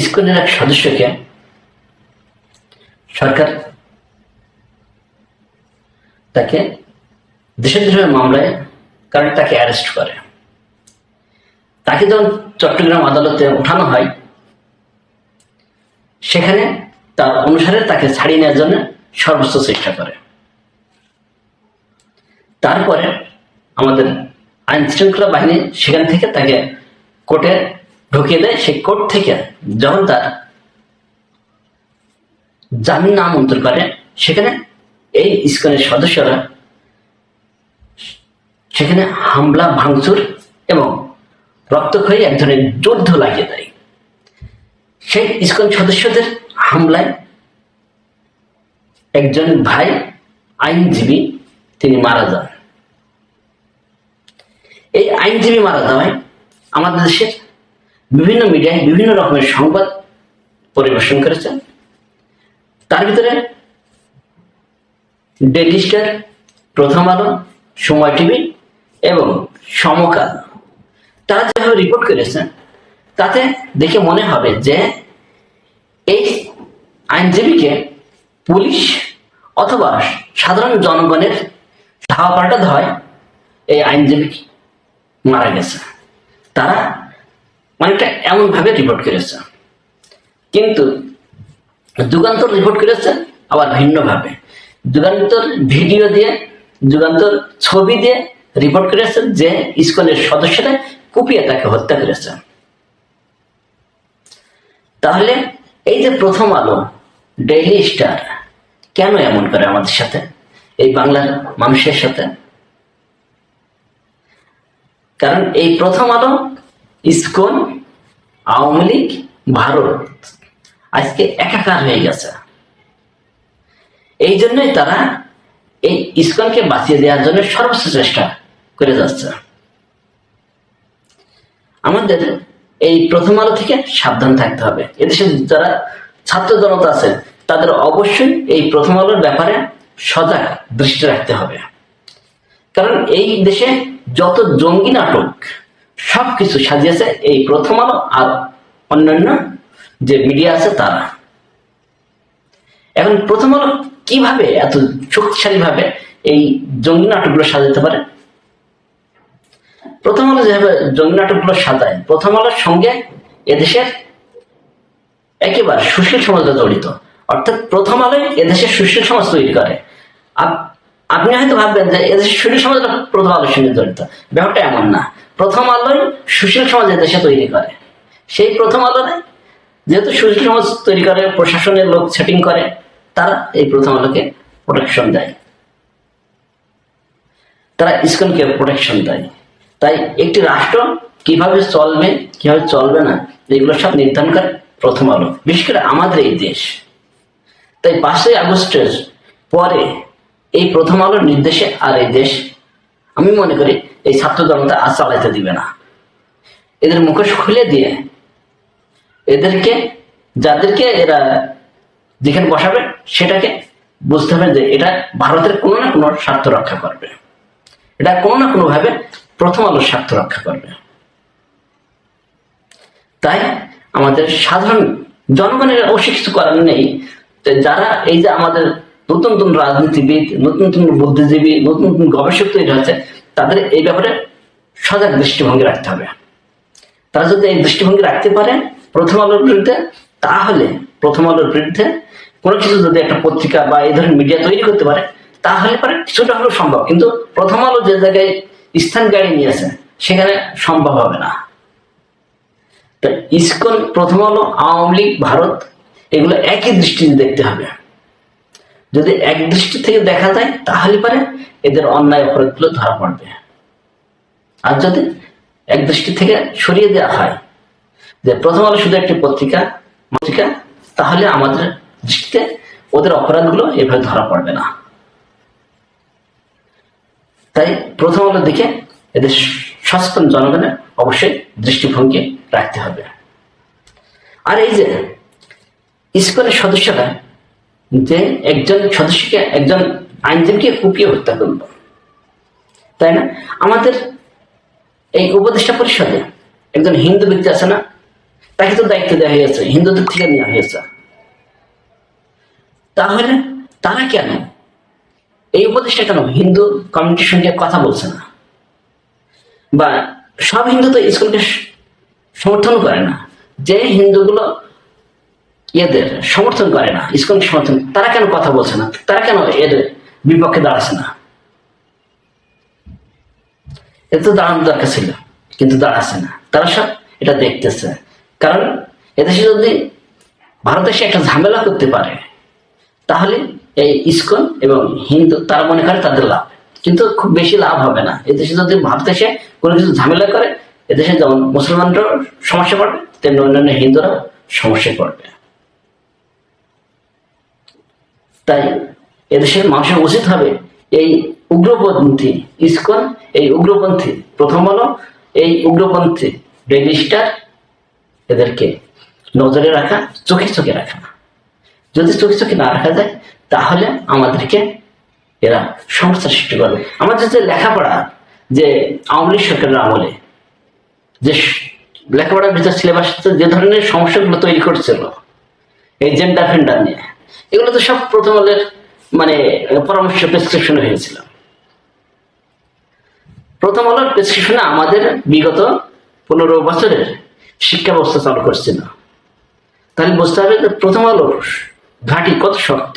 ইস্কনের এক সদস্যকে সরকার তাকে দেশদ্রোহের মামলায়, কারণ তাকে অ্যারেস্ট করে। তাকে যখন চট্টগ্রাম আদালতে ওঠানো হয়, সেখানে তার অনুসারে তাকে ছাড়িয়ে নেওয়ার জন্য সর্বোচ্চ চেষ্টা করে। তারপরে আমাদের আইন শৃঙ্খলা বাহিনী সেখান থেকে তাকে কোর্টে ঢুকিয়ে দেয় সেই কোর্ট থেকে যখন তার জামিন নামঞ্জুর করে, সেখানে এই ইস্কনের সদস্যরা সেখানে হামলা, ভাঙচুর এবং রক্তক্ষয়ী এক ধরনের যুদ্ধ লাগিয়ে দেয়। সেই ইস্কন সদস্যদের হামলায় একজন ভাই আইনজীবী, তিনি মারা যান। এই আইনজীবী মারা যাওয়ায় আমাদের দেশের বিভিন্ন মিডিয়ায় বিভিন্ন রকমের সংবাদ পরিবেশন করেছে তার ভিতরে ডেলি স্টার, প্রথম আলো, সময় টিভি এবং সমকাল। তারা যেভাবে রিপোর্ট করেছে তাতে দেখে মনে হবে যে এই আইনজীবীকে পুলিশ অথবা সাধারণ জনগণের ধাওয়া পাল্টা ধাওয়ায় এই আইনজীবী মারা গেছে। তারা অনেকটা এমন ভাবে রিপোর্ট করেছে। কিন্তু যুগান্তর রিপোর্ট করেছে আবার ভিন্নভাবে। যুগান্তর ভিডিও দিয়ে, যুগান্তর ছবি দিয়ে রিপোর্ট করেছে যে সদস্যরা কুপিয়ে তাকে হত্যা করেছে। তাহলে এই যে প্রথম আলো ডেইলি স্টার কেন এমন করে আমাদের সাথে? এই বাংলার মানুষের সাথে? কারণ এই প্রথম আলো ইসকন, আওয়ামী লীগ, ভারত। আজকে একাকার হয়ে গেছে। এই জন্যই তারা এই ইসকনকে বাঁচিয়ে দেওয়ার জন্য সর্বোচ্চ চেষ্টা করে যাচ্ছে। আমাদের এই প্রথম আলো থেকে সাবধান থাকতে হবে। এদেশে যারা ছাত্র জনতা আছে, তাদের অবশ্যই এই প্রথম আলোর ব্যাপারে সজাগ দৃষ্টি রাখতে হবে। কারণ এই দেশে যত জঙ্গি নাটক সবকিছু সাজিয়েছে এই প্রথম আলো আর অন্যান্য যে মিডিয়া আছে তারা। এখন প্রথম আলো কীভাবে, এত শক্তিশালী ভাবে এই জঙ্গি নাটকগুলো সাজাতে পারে? প্রথম আলো যেভাবে জঙ্গি নাটকগুলো সাজায়, প্রথম আলোর সঙ্গে এদেশের একেবারে সুশীল সমাজটা জড়িত। অর্থাৎ প্রথম আলোয় এদেশের সুশীল সমাজ তৈরি করে। আপনি হয়তো ভাববেন যে এদেশের সুশীল সমাজটা প্রথম আলোর সঙ্গে জড়িত। ব্যাপারটা এমন না। প্রথম আলোয় সুশীল সমাজ এদেশে তৈরি করে। সেই প্রথম আলোয় যেহেতু সুশীল সমাজ তৈরি করে, প্রশাসনের লোক সেটিং করে, তারা এই প্রথম আলোকে প্রোটেকশন দেয়। তারা ইসকনকে প্রোটেকশন দেয়। তাই একটি রাষ্ট্র কীভাবে চলবে কীভাবে চলবে না, এগুলো সব নির্ধারণ করে প্রথম আলো। বিশেষ করে আমাদের এই দেশ। তাই পাঁচই আগস্টের পরে এই প্রথম আলোর নির্দেশে আর এই দেশ আমি মনে করি এই ছাত্র জনতা আর চালাইতে দিবে না। এদের মুখোশ খুলে দিয়ে এদেরকে, যাদেরকে এরা যেখানে বসাবে, সেটাকে বুঝতে হবে যে এটা ভারতের কোনো না কোনো স্বার্থ রক্ষা করবে। এটা কোনো না কোনো ভাবে প্রথম আলোর স্বার্থ রক্ষা করবে। তাই আমাদের সাধারণ জনগণের কিছু করার নেই। যারা এই যে আমাদের নতুন নতুন রাজনীতিবিদ, নতুন নতুন বুদ্ধিজীবী, নতুন নতুন গবেষক তৈরি হচ্ছে তাদের এই ব্যাপারে সজাগ দৃষ্টিভঙ্গি রাখতে হবে। তারা যদি এই দৃষ্টিভঙ্গি রাখতে পারে প্রথম আলোর বিরুদ্ধে, তাহলে প্রথম আলোর বিরুদ্ধে কোনো কিছু যদি একটা পত্রিকা বা এই ধরনের মিডিয়া তৈরি করতে পারে, তাহলে পারে কিছুটা হলেও সম্ভব। কিন্তু প্রথম আলো যে জায়গায় স্থান গাড়ি নিয়েছে সেখানে সম্ভব হবে না। তা ইসকন, প্রথম আলো, আওয়ামী লীগ, ভারত, এগুলো একই দৃষ্টিতে দেখতে হবে। যদি এক দৃষ্টি থেকে দেখা যায়, তাহলে পারে এদের অন্যায় অপরাধগুলো ধরা পড়বে। আর যদি এক দৃষ্টি থেকে সরিয়ে দেওয়া হয় যে প্রথম আলো শুধু একটি পত্রিকা পত্রিকা, তাহলে আমাদের দৃষ্টিতে ওদের অপরাধগুলো এভাবে ধরা পড়বে না। তাই প্রথম আলোর দিকে এদের সচেতন জনগণের অবশ্যই দৃষ্টিভঙ্গি রাখতে হবে। আর এই যে ইস্কনের সদস্যরা যে একজন সদস্যকে, একজন আইনজীবীকে কুপিয়ে হত্যা করল। তাই না? আমাদের এই উপদেষ্টা পরিষদে একজন হিন্দু ব্যক্তি আছে না? তাকে তো দায়িত্ব দেওয়া হয়েছে হিন্দুদের থেকে নেওয়া হয়েছে। তাহলে তারা কেন? এই উপদেশটা কেন হিন্দু কমিউনিটির সঙ্গে কথা বলছে না? বা সব হিন্দু তো স্কুলকে সমর্থন করে না। যে হিন্দুগুলো এদের সমর্থন করে না স্কুলকে সমর্থন, তারা কেন কথা বলছে না? তারা কেন এর বিপক্ষে দাঁড়াচ্ছে না? এটা তো দাঁড়ানোর দরকার ছিল, কিন্তু দাঁড়াচ্ছে না। তারা সব এটা দেখতেছে। কারণ এদেশে যদি ভারত এসে একটা ঝামেলা করতে পারে, তাহলে এই ইসকন এবং হিন্দু, তারা মনে করে তাদের লাভ। কিন্তু খুব বেশি লাভ হবে না। এদেশে যদি ভারত এসে কোনো কিছু ঝামেলা করে, এদেশে যেমন মুসলমানরাও সমস্যা পড়বে, তেমনি অন্যান্য হিন্দুরাও সমস্যায় পড়বে। তাই এদেশের মানুষের উচিত হবে এই উগ্রপন্থী ইসকন, এই উগ্রপন্থী প্রথম হলো এই উগ্রপন্থী রেজিস্টার এদেরকে নজরে রাখা, চোখে চোখে রাখা। যদি চোখে চোখে না রাখা যায়, তাহলে আমাদেরকে এরা সমস্যা সৃষ্টি করবে। আমাদের যে লেখাপড়া, যে আওয়ামী লীগ সরকারের আমলে, যে লেখাপড়ার ভিতর সিলেবাস যে ধরনের সমস্যাগুলো তৈরি করছিল, এই জেন্ডার ফেন্ডার নিয়ে এগুলো তো সব প্রথম আলোর মানে পরামর্শ প্রেসক্রিপশনে হয়েছিল। প্রথম আলোর প্রেসক্রিপশনে আমাদের বিগত পনেরো বছরের শিক্ষা ব্যবস্থা চালু করছিল তাহলে বুঝতে হবে যে প্রথম আলোর ঘাঁটি কত শক্ত।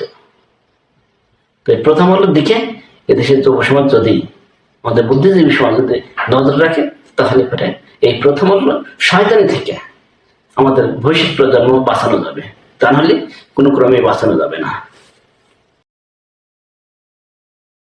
তো এই প্রথম আলোর দিকে এদেশের যুব সমাজ যদি আমাদের বুদ্ধিজীবী সমাজ যদি নজর রাখে, তাহলে পরে এই প্রথম আলো শয়তানি থেকে আমাদের ভবিষ্যৎ প্রজন্ম বাঁচানো যাবে। তা নাহলে কোনো ক্রমে বাঁচানো যাবে না।